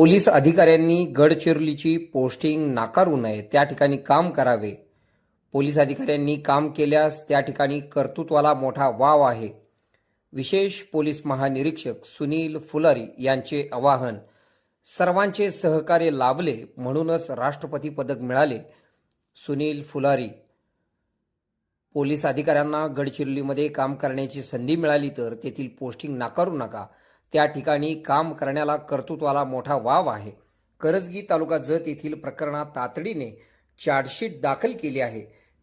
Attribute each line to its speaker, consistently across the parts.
Speaker 1: police अधिकाऱ्यांनी गडचिरोलीची posting नाकारू नये त्या ठिकाणी काम करावे. पोलीस अधिकाऱ्यांनी काम केल्यास त्या ठिकाणी कर्तृत्वाला मोठा वाव आहे. विशेष पोलीस महानिरीक्षक सुनील फुलारी यांचे आवाहन सर्वांचे सहकार्य लाभले म्हणूनच राष्ट्रपती पदक मिळाले. सुनील फुलारी पोलीस अधिकाऱ्यांना गडचिरोलीमध्ये काम करण्याची संधी मिळाली तर तेथील पोस्टिंग नाकारू नका. त्या ठिकाणी काम करण्याला कर्तृत्वाला मोठा वाव आहे. करजगी तालुका जत येथील प्रकरणात तातडीने चार्जशीट दाखल केली आहे.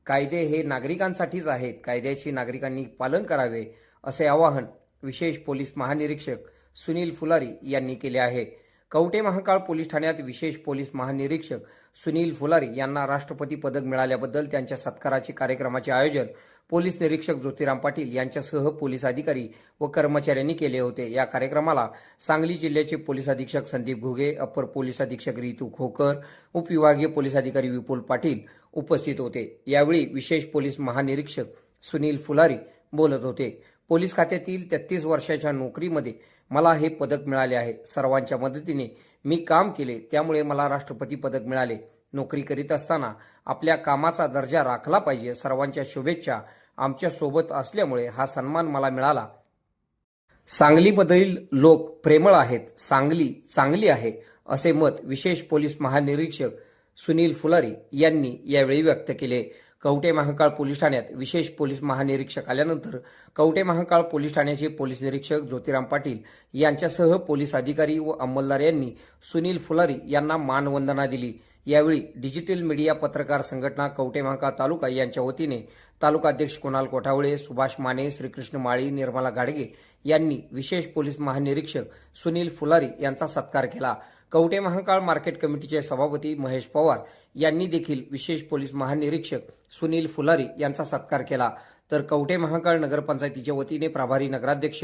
Speaker 1: कायदे हे नागरिकांसाठीच आहेत. कायद्याचे नागरिकांनी पालन करावे असे आवाहन विशेष पोलीस महानिरीक्षक सुनील फुलारी यांनी केले आहे. कवटे महाकाळ पोलीस ठाण्यात विशेष पोलीस महानिरीक्षक सुनील फुलारी यांना राष्ट्रपती पदक मिळाल्याबद्दल त्यांच्या सत्काराचे कार्यक्रमाचे आयोजन पोलीस निरीक्षक ज्योतिराम पाटील यांच्यासह पोलीस अधिकारी व कर्मचाऱ्यांनी केले होते. या कार्यक्रमाला सांगली जिल्ह्याचे पोलीस अधीक्षक संदीप घुगे अप्पर पोलीस अधीक्षक रितू खोकर उपविभागीय पोलीस अधिकारी विपुल पाटील उपस्थित होते. यावेळी विशेष पोलीस महानिरीक्षक सुनील फुलारी बोलत होते. पोलीस खात्यातील तेहतीस वर्षाच्या नोकरीमध्ये मला हे पदक मिळाले आहे. सर्वांच्या मदतीने मी काम केले. त्यामुळे मला राष्ट्रपती पदक मिळाले. नोकरी करीत असताना आपल्या कामाचा दर्जा राखला पाहिजे. सर्वांच्या शुभेच्छा आमच्यासोबत असल्यामुळे हा सन्मान मला मिळाला. सांगलीमधील लोक प्रेमळ आहेत. सांगली चांगली आहे असे मत विशेष पोलीस महानिरीक्षक सुनील फुलारी यांनी यावेळी व्यक्त केले. कवटे महाकाळ पोलीस ठाण्यात विशेष पोलीस महानिरीक्षक आल्यानंतर कवटे महाकाळ पोलीस ठाण्याचे पोलीस निरीक्षक ज्योतिराम पाटील यांच्यासह पोलीस अधिकारी व अंमलदार यांनी सुनील फुलारी यांना मानवंदना दिली. यावेळी डिजिटल मीडिया पत्रकार संघटना कवटे महाकाळ तालुका यांच्या वतीने तालुकाध्यक्ष कुणाल कोठावळे सुभाष माने श्रीकृष्ण माळी निर्मला गाडगे यांनी विशेष पोलीस महानिरीक्षक सुनील फुलारी यांचा सत्कार केला. कवटे महाकाळ मार्केट कमिटीचे सभापती महेश पवार यांनी देखील विशेष पोलीस महानिरीक्षक सुनील फुलारी यांचा सत्कार केला. तर कवटे महाकाळ नगरपंचायतीच्या वतीने प्रभारी नगराध्यक्ष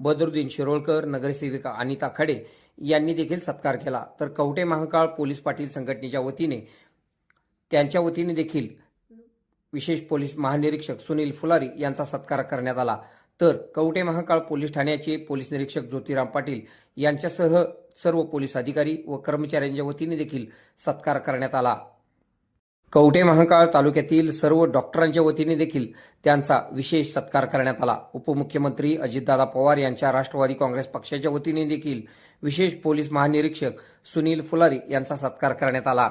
Speaker 1: बदरुद्दीन शिरोळकर नगरसेविका अनिता खडे यांनी देखील सत्कार केला. तर कवटे महाकाळ पोलीस पाटील संघटनेच्या वतीने त्यांच्या वतीने देखील विशेष पोलीस महानिरीक्षक सुनील फुलारी यांचा सत्कार करण्यात आला. तर कवटे महाकाळ पोलीस ठाण्याचे पोलीस निरीक्षक ज्योतिराम पाटील यांच्यासह सर्व पोलीस अधिकारी व कर्मचाऱ्यांच्या वतीने देखील सत्कार करण्यात आला. कवठे महाकाळ तालुक्यातील सर्व डॉक्टरांच्या वतीने देखील त्यांचा विशेष सत्कार करण्यात आला. उपमुख्यमंत्री अजितदादा पवार यांच्या राष्ट्रवादी काँग्रेस पक्षाच्या वतीने देखील विशेष पोलीस महानिरीक्षक सुनील फुलारी यांचा सत्कार करण्यात आला.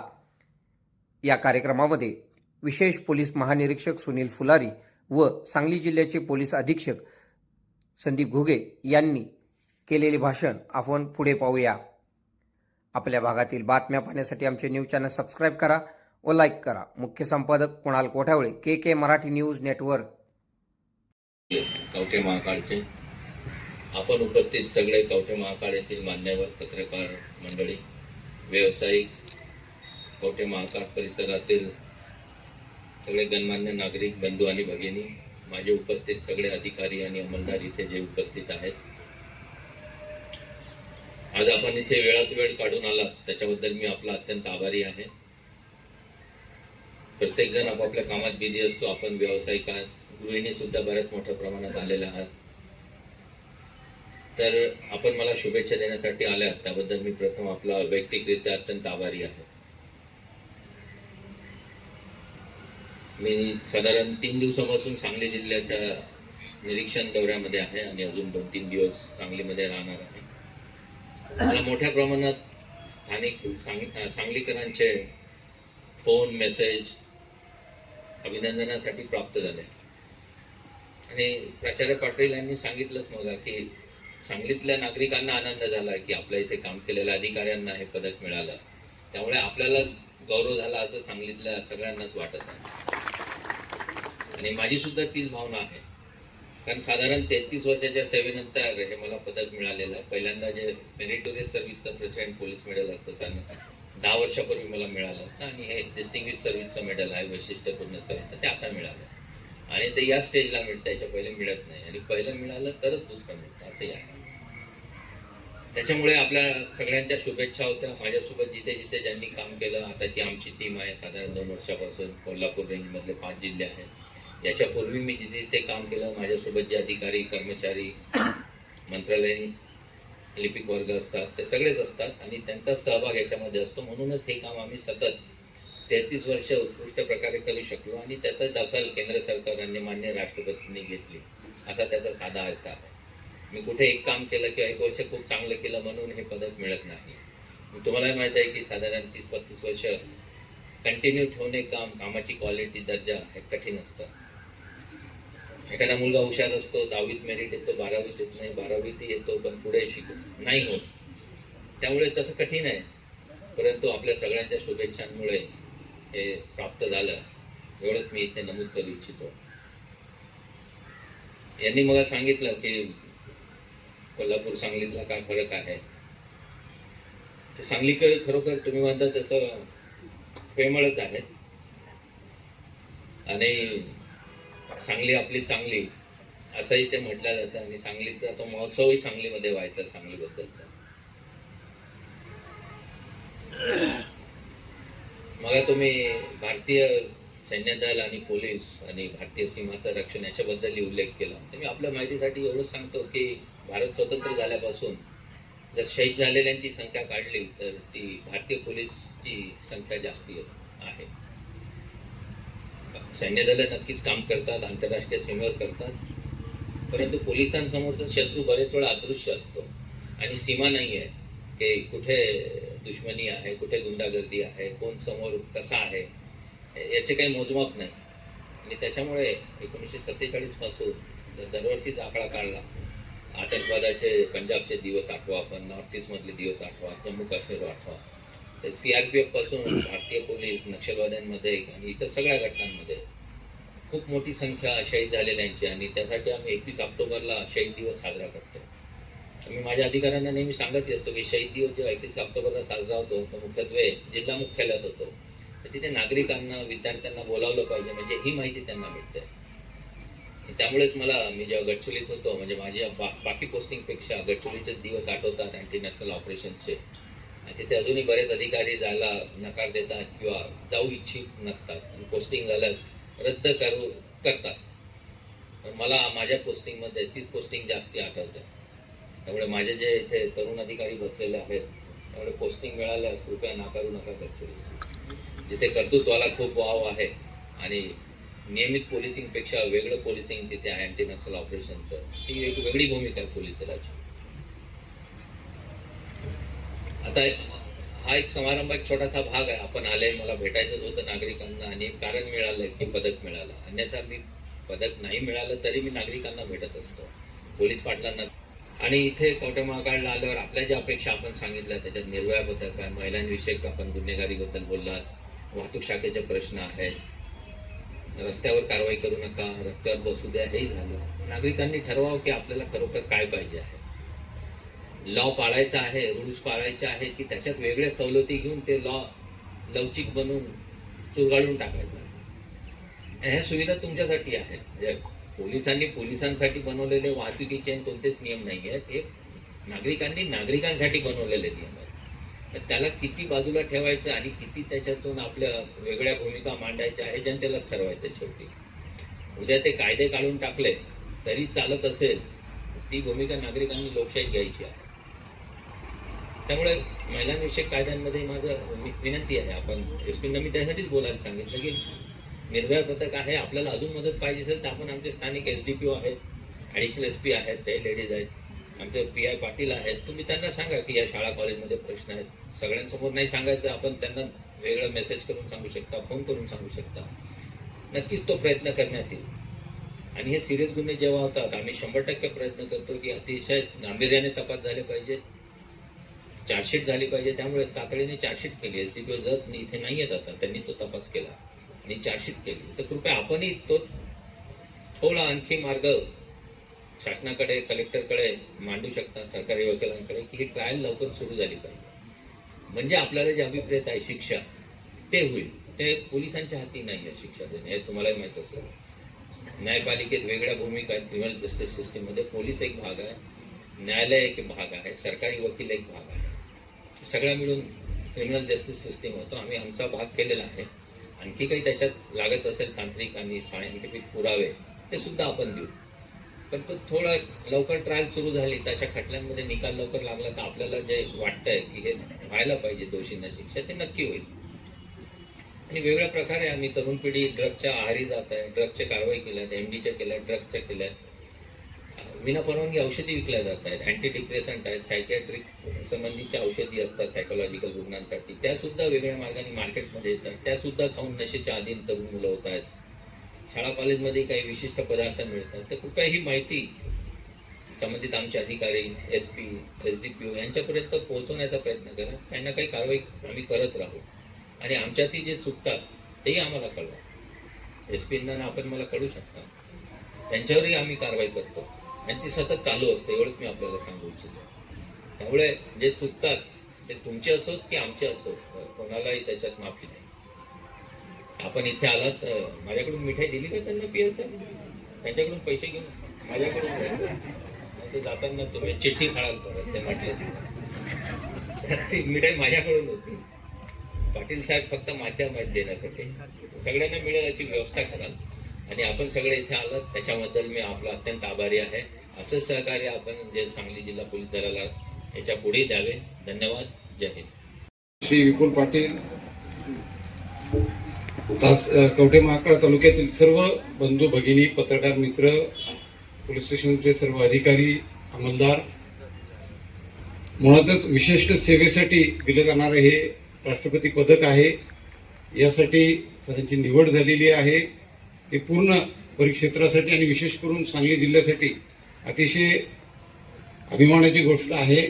Speaker 1: या कार्यक्रमामध्ये विशेष पोलीस महानिरीक्षक सुनील फुलारी व सांगली जिल्ह्याचे पोलीस अधीक्षक संदीप घुगे यांनी केलेले भाषण आपण पुढे पाहूया. आपल्या भागातील बातम्या पाहण्यासाठी आमचे न्यूज चॅनल सबस्क्राईब करा. व लाईक करा. मुख्य संपादक Kunal Kothawale K K Marathi news network.
Speaker 2: Kavathe महाकाळचे. आपण उपस्थित सगळे कवठे महाकाळ येथील मान्यवर पत्रकार मंडळी व्यावसायिक कवठे महाकाळ परिसरातील सगळे गणमान्य नागरिक बंधू आणि भगिनी माझे उपस्थित सगळे अधिकारी आणि अंमलदार इथे जे उपस्थित आहेत. आज आपण इथे वेळात वेळ काढून आलात त्याच्याबद्दल मी आपला अत्यंत आभारी आहे. प्रत्येक जण आपापल्या कामात बिझी असतो. आपण व्यावसायिक आहात गृहिणी सुद्धा बऱ्याच मोठ्या प्रमाणात आलेल्या आहात. तर आपण मला शुभेच्छा देण्यासाठी आल्या त्याबद्दल मी प्रथम आपला वैयक्तिकरित्या अत्यंत आभारी आहे. मी साधारण तीन दिवसापासून सांगली जिल्ह्याच्या निरीक्षण दौऱ्यामध्ये आहे आणि अजून दोन तीन दिवस सांगलीमध्ये राहणार आहे. मला मोठ्या प्रमाणात स्थानिक सांग- सांगलीकरांचे फोन मेसेज अभिनंदनासाठी प्राप्त झाले. आणि प्राचार्य पाटील यांनी सांगितलंच मला की सांगलीतल्या नागरिकांना आनंद झाला की आपल्या इथे काम केलेल्या अधिकाऱ्यांना हे पदक मिळालं. त्यामुळे आपल्यालाच गौरव झाला असं सांगलीतल्या सगळ्यांनाच वाटत आहे. आणि माझी सुद्धा तीच भावना आहे. कारण साधारण तेहतीस वर्षाच्या सेवेनंतर हे मला पदक मिळालेलं आहे. पहिल्यांदा जे मेरिटोरियस सर्व्हिसचं प्रेसिडेंट पोलीस मिळेल असतं त्यांना दहा वर्षापूर्वी मला मिळालं होतं आणि हे डिस्टिंग्विश सर्व्हिसचं मेडल आहे वैशिष्ट्यपूर्ण सर्व्हिस ते आता मिळालं. आणि ते या स्टेजला मिळतं याच्या पहिले मिळत नाही. आणि पहिलं मिळालं तरच दुसरं मिळतं असंही आहे त्याच्यामुळे आपल्या सगळ्यांच्या शुभेच्छा होत्या. माझ्यासोबत जिथे जिथे ज्यांनी काम केलं आताची आमची टीम आहे साधारण दोन वर्षापासून कोल्हापूर रेंजमधले पाच जिल्हे आहेत. याच्यापूर्वी मी जिथे जिथे काम केलं माझ्यासोबत जे अधिकारी कर्मचारी मंत्रालयीन लिपिक वर्ग असतात ते सगळेच असतात आणि त्यांचा सहभाग याच्यामध्ये असतो. म्हणूनच हे काम आम्ही सतत तेहतीस वर्ष उत्कृष्ट प्रकारे करू शकलो आणि त्याचा दखल केंद्र सरकारने मान्य राष्ट्रपतींनी घेतली. असा त्याचा साधा अर्थ आहे. मी कुठे एक काम केलं किंवा एक वर्ष खूप चांगलं केलं म्हणून हे पदक मिळत नाही. तुम्हाला माहीत आहे की साधारण तीस पस्तीस वर्ष कंटिन्यू ठेवणे काम कामाची क्वालिटी दर्जा हे कठीण असतं. एखादा मुलगा हुशार असतो दहावीत मेरिट येतो बारावीत येत नाही बारावीत येतो पण पुढे शिक नाही होत. त्यामुळे तसं कठीण आहे. परंतु आपल्या सगळ्यांच्या शुभेच्छांमुळे हे प्राप्त झालं. एवढंच मी इथे नमूद करू इच्छितो. यांनी मला सांगितलं की कोल्हापूर सांगलीतला काय फरक आहे? ते सांगलीकर खरोखर तुम्ही म्हणता तसं प्रेमळच आहेत. आणि सांगली आपली चांगली असंही ते म्हटलं जातं आणि सांगलीचा तो महोत्सवही सांगलीमध्ये व्हायचा सांगलीबद्दल मला तुम्ही भारतीय सैन्य दल आणि पोलीस आणि भारतीय सीमाचं रक्षण याच्याबद्दल उल्लेख केला. तर मी आपल्या माहितीसाठी एवढंच सांगतो की भारत स्वतंत्र झाल्यापासून जर शहीद झालेल्यांची संख्या काढली तर ती भारतीय पोलीसची संख्या जास्ती आहे. सैन्यदलं नक्कीच काम करतात आंतरराष्ट्रीय सीमेवर करतात. परंतु पोलिसांसमोरचा शत्रू बरेच वेळा अदृश्य असतो. आणि सीमा नाही आहे की कुठे दुश्मनी आहे कुठे गुंडागर्दी आहे कोण समोर कसा आहे याचे काही मोजमाप नाही. आणि त्याच्यामुळे एकोणीसशे सत्तेचाळीसपासून दरवर्षीच आकडा काढला आतंकवादाचे पंजाबचे दिवस आठवा आपण नॉर्थ ईस्टमधले दिवस आठवा जम्मू काश्मीर आठवा सीआरपीएफपासून भारतीय पोलीस नक्षलवाद्यांमध्ये आणि इतर सगळ्या घटनांमध्ये खूप मोठी संख्या शहीद झालेल्यांची आणि त्यासाठी आम्ही एकवीस ऑक्टोबरला शहीद दिवस साजरा करतो. मी माझ्या अधिकाऱ्यांना नेहमी सांगत असतो की शहीद दिवस जेव्हा एकवीस ऑक्टोबरला साजरा होतो तो मुख्यत्वे जिल्हा मुख्यालयात होतो. तर तिथे नागरिकांना विद्यार्थ्यांना बोलावलं पाहिजे म्हणजे ही माहिती त्यांना मिळते त्यामुळेच मला मी जेव्हा गडचुलीत होतो म्हणजे माझ्या बा, बाकी पोस्टिंगपेक्षा गडचिरोलीचे दिवस आठवतात अँटी नॅशनल ऑपरेशनचे तिथे अजूनही बरेच अधिकारी जायला नकार देतात किंवा जाऊ इच्छित नसतात. आणि पोस्टिंग झाल्यास रद्द करू करतात. मला माझ्या पोस्टिंगमध्ये तीच पोस्टिंग जास्ती आठवते. त्यामुळे माझे जे इथे तरुण अधिकारी बसलेले आहेत त्यामुळे पोस्टिंग मिळाल्यास कृपया नाकारू नका करतो जिथे कर्तृत्वाला खूप वाव आहे आणि नियमित पोलिसिंगपेक्षा वेगळं पोलिसिंग तिथे आहे अँटी नक्सल ऑपरेशनचं ती एक वेगळी भूमिका आहे पोलीस दलाची. आता हा एक समारंभ एक छोटासा भाग आहे. आपण आले मला भेटायचंच होतं नागरिकांना आणि एक कारण मिळालं की पदक मिळालं. अन्यथा मी पदक नाही मिळालं तरी मी नागरिकांना भेटत असतो. पोलीस पाटलांना. आणि इथे कवटे महाकाळला आल्यावर आपल्या ज्या अपेक्षा आपण सांगितल्या त्याच्यात निर्भया पथक आहे महिलांविषयक आपण गुन्हेगारीबद्दल बोललात. वाहतूक शाखेचे प्रश्न आहेत. रस्त्यावर कारवाई करू नका रस्त्यावर बसू द्या हे झालं. नागरिकांनी ठरवावं की आपल्याला खरोखर काय पाहिजे आहे. लॉ पाळायचा आहे रूल्स पाळायचे आहेत की त्याच्यात वेगळ्या सवलती घेऊन ते लॉ लवचिक बनवून चुरगाळून टाकायचं ह्या सुविधा तुमच्यासाठी आहेत. म्हणजे पोलिसांनी पोलिसांसाठी बनवलेले वाहतुकीचे कोणतेच नियम नाही आहेत. हे नागरिकांनी नागरिकांसाठी बनवलेले नियम आहेत. तर त्याला किती बाजूला ठेवायचं आणि किती त्याच्यातून आपल्या वेगळ्या भूमिका मांडायच्या हे जनतेलाच ठरवायचं शेवटी. उद्या ते कायदे काढून टाकले तरी चालत असेल ती भूमिका नागरिकांनी लोकशाहीत घ्यायची आहे. त्यामुळे महिलांविषयक कायद्यांमध्ये माझं वि- विनंती आहे. आपण एस पींना मी त्यासाठीच बोलायला सांगितलं की निर्भया पथक आहे आपल्याला अजून मदत पाहिजे असेल तर आपण आमचे स्थानिक एस डी पी ओ आहेत ॲडिशनल एस पी आहेत ते लेडीज आहेत आमचे पी आय पाटील आहेत. तुम्ही त्यांना सांगा की या शाळा कॉलेजमध्ये प्रश्न आहेत. सगळ्यांसमोर नाही सांगायचं आपण त्यांना वेगळं मेसेज करून सांगू शकता फोन करून सांगू शकता. नक्कीच तो प्रयत्न करण्यात येईल. आणि हे सिरियस गुन्हे जेव्हा होतात आम्ही शंभर टक्के प्रयत्न करतो की अतिशय गांभीर्याने तपास झाले पाहिजेत. चार्जशीट झाली पाहिजे त्यामुळे तातडीने चार्जशीट केली असती किंवा जर इथे नाही येत आता त्यांनी तो तपास केला आणि चार्जशीट केली. तर कृपया आपणही तो थोडा आणखी मार्ग शासनाकडे कलेक्टरकडे मांडू शकता सरकारी वकिलांकडे की ही ट्रायल लवकर सुरू झाली पाहिजे. म्हणजे आपल्याला जे अभिप्रेत आहे शिक्षा ते होईल. ते पोलिसांच्या हाती नाही आहे शिक्षा देणे हे तुम्हालाही माहीत असेल. न्यायपालिकेत वेगळ्या भूमिका आहेत क्रिमिनल जस्टिस सिस्टीममध्ये पोलीस एक भाग आहे न्यायालय एक भाग आहे सरकारी वकील एक भाग आहे. सगळ्या मिळून क्रिमिनल जस्टिस सिस्टीम होतो. आम्ही आमचा भाग केलेला आहे. आणखी काही त्याच्यात लागत असेल तांत्रिक आणि सायंटिफिक पुरावे ते सुद्धा आपण देऊ. पण तो थोडा लवकर ट्रायल सुरू झाली तर अशा खटल्यांमध्ये निकाल लवकर लागला तर आपल्याला जे वाटतंय की हे व्हायला पाहिजे दोषींना शिक्षा ते नक्की होईल. आणि वेगळ्या प्रकारे आम्ही तरुण पिढी ड्रगच्या आहारी जात आहे ड्रगच्या कारवाई केल्यात एमडीच्या केल्या ड्रगच्या केल्यात. विना परवानगी औषधी विकल्या जात आहेत. अँटी डिप्रेसंट आहेत सायकॅट्रिक संबंधीच्या औषधी असतात सायकोलॉजिकल रुग्णांसाठी. त्या सुद्धा वेगळ्या मार्गाने मार्केटमध्ये येतात. त्या सुद्धा खाऊन नशेच्या अधीन तरुण मुलं होत आहेत. शाळा कॉलेजमध्ये काही विशिष्ट पदार्थ मिळतात. तर कृपया ही माहिती संबंधित आमचे अधिकारी S P S D P O यांच्यापर्यंत पोहोचवण्याचा प्रयत्न करा. काही ना काही कारवाई आम्ही करत राहू. आणि आमच्यातही जे चुकतात तेही आम्हाला कळवा. एस पींना आपण मला कळू शकता. त्यांच्यावरही आम्ही कारवाई करतो. आणि ती सतत चालू असते एवढंच मी आपल्याला सांगू इच्छितो. त्यामुळे जे चुकतात ते तुमचे असोत की आमचे असोत कोणालाही त्याच्यात माफी नाही. आपण इथे आलात माझ्याकडून मिठाई दिली का त्यांना पियाचं? त्यांच्याकडून पैसे घेऊन? माझ्याकडून ते जाताना तुम्ही चिठ्ठी खाळाल परत ते म्हटले. ती मिठाई माझ्याकडून होती. पाटील साहेब फक्त माध्यम आहेत देण्यासाठी. सगळ्यांना मिळेल याची व्यवस्था कराल. आणि आपण सगळे इथे आलात त्याच्याबद्दल मी आपला अत्यंत आभारी आहे. असं सहकार्य आपण जे सांगली जिल्हा पोलीस दलाला याच्यापुढे द्यावे. धन्यवाद. जय हिंद.
Speaker 3: श्री विपुल पाटील तास कवठे महाकाळ तालुक्यातील सर्व बंधू भगिनी पत्रकार मित्र पोलीस स्टेशनचे सर्व अधिकारी अंमलदार मुळातच विशिष्ट सेवेसाठी दिले जाणारे हे राष्ट्रपती पदक आहे. यासाठी सरांची निवड झालेली आहे. हे पूर्ण परिक्षेत्रासाठी आणि विशेष करून सांगली जिल्ह्यासाठी अतिशय अभिमानाची गोष्ट आहे.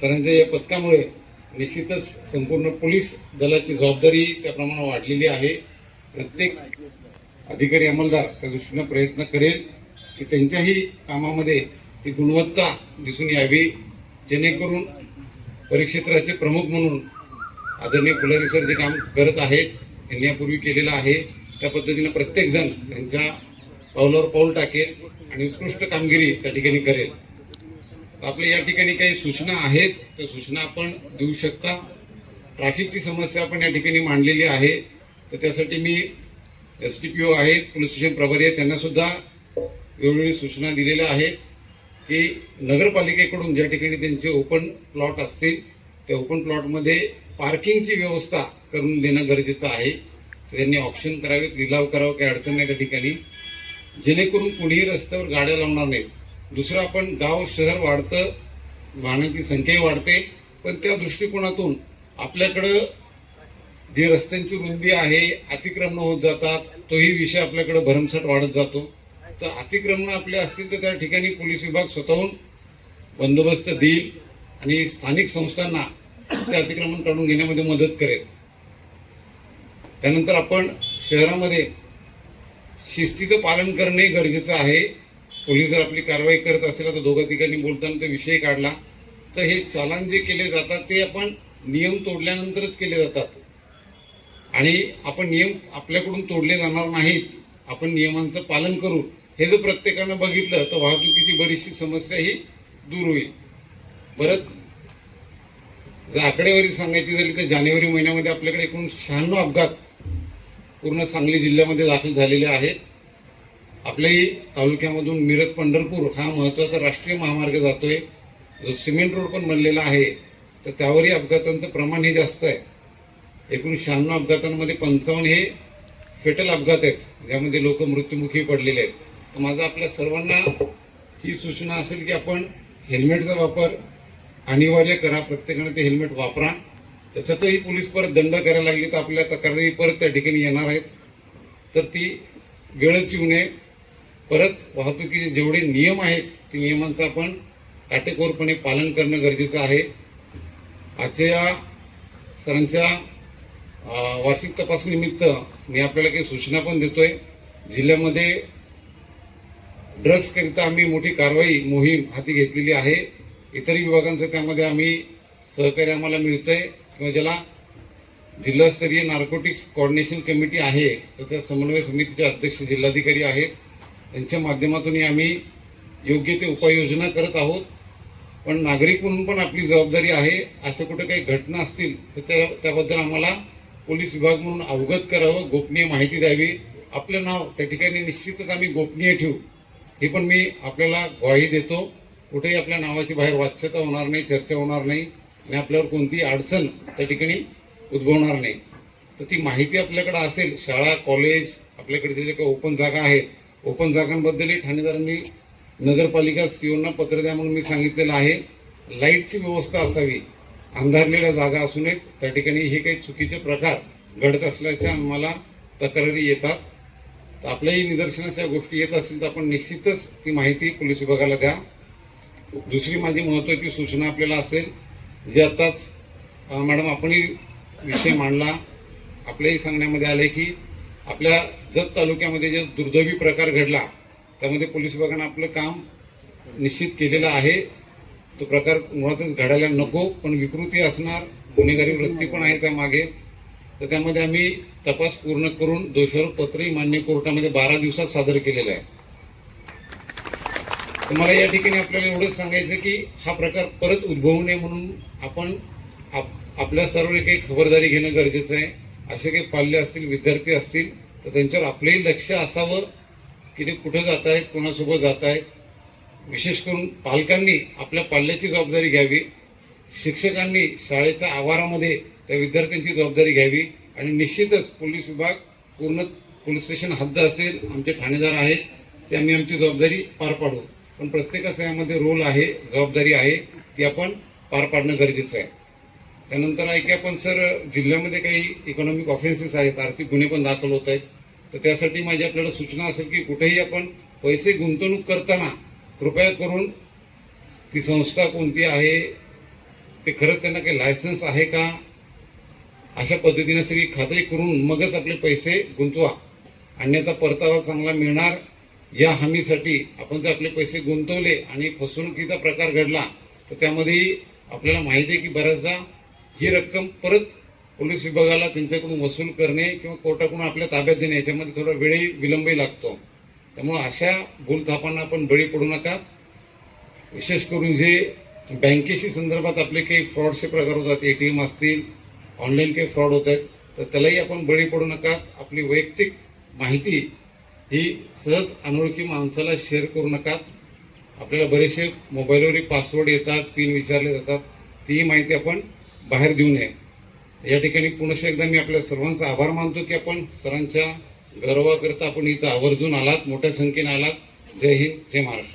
Speaker 3: सरांच्या या पथकामुळे निश्चितच संपूर्ण पोलीस दलाची जबाबदारी त्याप्रमाणे वाढलेली आहे. प्रत्येक अधिकारी अंमलदार त्या दृष्टीनं प्रयत्न करेल की त्यांच्याही कामामध्ये ही गुणवत्ता दिसून यावी जेणेकरून परिक्षेत्राचे प्रमुख म्हणून आदरणीय फुलारी सर जे काम करत आहेत त्यांनी यापूर्वी केलेलं आहे. त्या पद्धतीनं प्रत्येक जण त्यांच्या पावलावर पाऊल टाकेल आणि उत्कृष्ट कामगिरी त्या ठिकाणी करेल. आपल्या या ठिकाणी काही सूचना आहेत त्या सूचना आपण देऊ शकता. ट्रॅफिकची समस्या आपण या ठिकाणी मांडलेली आहे. तर त्यासाठी मी एस टी पी ओ आहेत पोलीस स्टेशन प्रभारी आहेत त्यांना सुद्धा वेळोवेळी सूचना दिलेल्या आहेत की नगरपालिकेकडून ज्या ठिकाणी त्यांचे ओपन प्लॉट असतील त्या ओपन प्लॉटमध्ये पार्किंगची व्यवस्था करून देणं गरजेचं आहे. त्यांनी ऑप्शन करावेत लिलाव करावं काही अडचण नाही त्या ठिकाणी. जेणेकरून कुणीही रस्त्यावर गाड्या लावणार नाहीत. दुसरं आपण गाव शहर वाढतं वाहनांची संख्याही वाढते पण त्या दृष्टिकोनातून आपल्याकडं जी रस्त्यांची रुंदी आहे अतिक्रमण होत जातात तोही विषय आपल्याकडे भरमसाठ वाढत जातो. तर अतिक्रमण आपले असतील तर त्या ठिकाणी पोलीस विभाग स्वतःहून बंदोबस्त देईल आणि स्थानिक संस्थांना ते अतिक्रमण काढून घेण्यामध्ये मदत करेल. त्यानंतर आपण शहरामध्ये शिस्तीचं पालन करणे गरजेचं आहे. पोलीस जर आपली कारवाई करत असेल तर दोघं ठिकाणी बोलताना तो विषय काढला. तर हे चालान जे केले जातात ते आपण नियम तोडल्यानंतरच केले जातात. आणि आपण नियम आपल्याकडून तोडले जाणार नाहीत. आपण नियमांचं पालन करू. हे जर प्रत्येकानं बघितलं तर वाहतुकीची बरीचशी समस्या ही दूर होईल. बरं जर आकडेवारी सांगायची झाली तर जानेवारी महिन्यामध्ये आपल्याकडे एकूण शहाण्णव अपघात पूर्ण सांगली जिल्ह्यामध्ये दाखल झालेले आहेत. आपल्याही तालुक्यामधून मिरज पंढरपूर हा महत्त्वाचा राष्ट्रीय महामार्ग जातोय. जो सिमेंट रोड पण बनलेला आहे तर त्यावरही अपघातांचं प्रमाण हे जास्त आहे. एकूण शहाण्णव अपघातांमध्ये पंचावन्न हे फेटल अपघात आहेत ज्यामध्ये लोक मृत्युमुखी पडलेले आहेत. तर माझा आपल्या सर्वांना ही सूचना असेल की आपण हेल्मेटचा वापर अनिवार्य करा प्रत्येकाने ते हेल्मेट वापरा. त्याच्यातही पोलीस परत दंड करायला लागली तर आपल्या तक्रारी परत त्या ठिकाणी येणार आहेत. तर ती वेळच येऊ नये. परत वाहतुकीचे जेवढे नियम आहेत ते नियमांचं आपण काटेकोरपणे पालन करणं गरजेचं आहे. आजच्या या सरांच्या वार्षिक तपासणीनिमित्त मी आपल्याला काही सूचना पण देतोय. जिल्ह्यामध्ये ड्रग्सकरिता आम्ही मोठी कारवाई मोहीम हाती घेतलेली आहे. इतर विभागांचं त्यामध्ये आम्ही सहकार्य आम्हाला मिळतंय. किंवा ज्याला जिल्हास्तरीय नार्कोटिक्स कोऑर्डिनेशन कमिटी आहे तर त्या समन्वय समितीचे अध्यक्ष जिल्हाधिकारी आहेत. त्यांच्या माध्यमातूनही आम्ही योग्य ते उपाययोजना करत आहोत. पण नागरिक म्हणून पण आपली जबाबदारी आहे. असं कुठे काही घटना असतील तर त्या त्याबद्दल आम्हाला पोलीस विभाग म्हणून अवगत करावं गोपनीय माहिती द्यावी. आपलं नाव त्या ठिकाणी निश्चितच आम्ही गोपनीय ठेवू. हे पण मी आपल्याला ग्वाही देतो. कुठेही आपल्या नावाची बाहेर वाच्यता होणार नाही चर्चा होणार नाही. आणि आपल्यावर कोणतीही अडचण त्या ठिकाणी उद्भवणार नाही. तर ती माहिती आपल्याकडे असेल शाळा कॉलेज आपल्याकडचे जे काही ओपन जागा आहेत ओपन जागांबद्दलही ठाणेदारांनी नगरपालिका सीओना पत्र द्या म्हणून मी सांगितलेलं आहे. लाईटची व्यवस्था असावी अंधारलेल्या जागा असू नयेत त्या ठिकाणी हे काही चुकीचे प्रकार घडत असल्याच्या आम्हाला तक्रारी येतात. तर आपल्याही निदर्शनास या गोष्टी येत असतील तर आपण निश्चितच ती माहिती पोलीस विभागाला द्या. दुसरी माझी महत्वाची सूचना आपल्याला असेल जे आताच मॅडम आपणही विषय मांडला. आपल्याही सांगण्यामध्ये आले की आपल्या जत तालुक्यामध्ये जे दुर्दैवी प्रकार घडला त्यामध्ये पोलीस विभागानं आपलं काम निश्चित केलेलं आहे. तो प्रकार मुळातच घडायला नको पण विकृती असणार गुन्हेगारी वृत्ती पण आहे त्यामागे. तर त्यामध्ये आम्ही तपास पूर्ण करून दोषारोप पत्रही मान्य कोर्टामध्ये बारा दिवसात सादर केलेलं आहे. तर मला या ठिकाणी आपल्याला एवढंच सांगायचं की हा प्रकार परत उद्भवू नये म्हणून आपण आप- आपल्या सर्व काही खबरदारी घेणं गरजेचं आहे. असे काही पाल्य असतील विद्यार्थी असतील तर त्यांच्यावर आपलंही लक्ष असावं की ते कुठं जात आहेत कोणासोबत जात आहेत. विशेष करून पालकांनी आपल्या पाल्याची जबाबदारी घ्यावी. शिक्षकांनी शाळेच्या आवारामध्ये त्या विद्यार्थ्यांची जबाबदारी घ्यावी. आणि निश्चितच पोलीस विभाग पूर्ण पोलीस स्टेशन हद्द असेल आमचे ठाणेदार आहेत ते आम्ही आमची जबाबदारी पार पाडू. पण प्रत्येकाचा यामध्ये रोल आहे जबाबदारी आहे ती आपण पार पाडणं गरजेचं आहे. त्यानंतर आहे की आपण सर जिल्ह्यामध्ये काही इकॉनॉमिक ऑफेन्सेस आहेत आर्थिक गुन्हे पण दाखल होत आहेत तर त्यासाठी माझी आपल्याला सूचना असेल की कुठेही आपण पैसे गुंतवणूक करताना कृपया करून ती संस्था कोणती आहे ते खरंच त्यांना काही लायसन्स आहे का? अशा पद्धतीने सगळी खात्री करून मगच आपले पैसे गुंतवा. अन्यथा परतावा चांगला मिळणार या हमीसाठी आपण जर आपले पैसे गुंतवले आणि फसवणुकीचा प्रकार घडला तर त्यामध्ये आपल्याला माहिती आहे की बऱ्याचदा ही रक्कम परत पोलीस विभागाला त्यांच्याकडून वसूल करणे किंवा कोर्टाकडून आपल्या ताब्यात देणे याच्यामध्ये थोडा वेळही विलंबही लागतो. त्यामुळे अशा भूलथापांना आपण बळी पडू नका. विशेष करून जे बँकेशी संदर्भात आपले काही फ्रॉडचे प्रकार होतात एटीएम असतील ऑनलाईन काही फ्रॉड होत आहेत तर त्यालाही आपण बळी पडू नका. आपली वैयक्तिक माहिती ही सहज अनोळखी माणसाला शेअर करू नका. आपल्याला बरेचसे मोबाईलवरही पासवर्ड येतात पिन विचारले जातात. तीही माहिती आपण बाहेर देऊ नये. या ठिकाणी पुनश्च एकदा मी आपल्या सर्वांचा आभार मानतो की आपण सरांच्या गौरवाकरता आपण इथं आवर्जून आलात मोठ्या संख्येने आलात. जय हिंद जय महाराष्ट्र.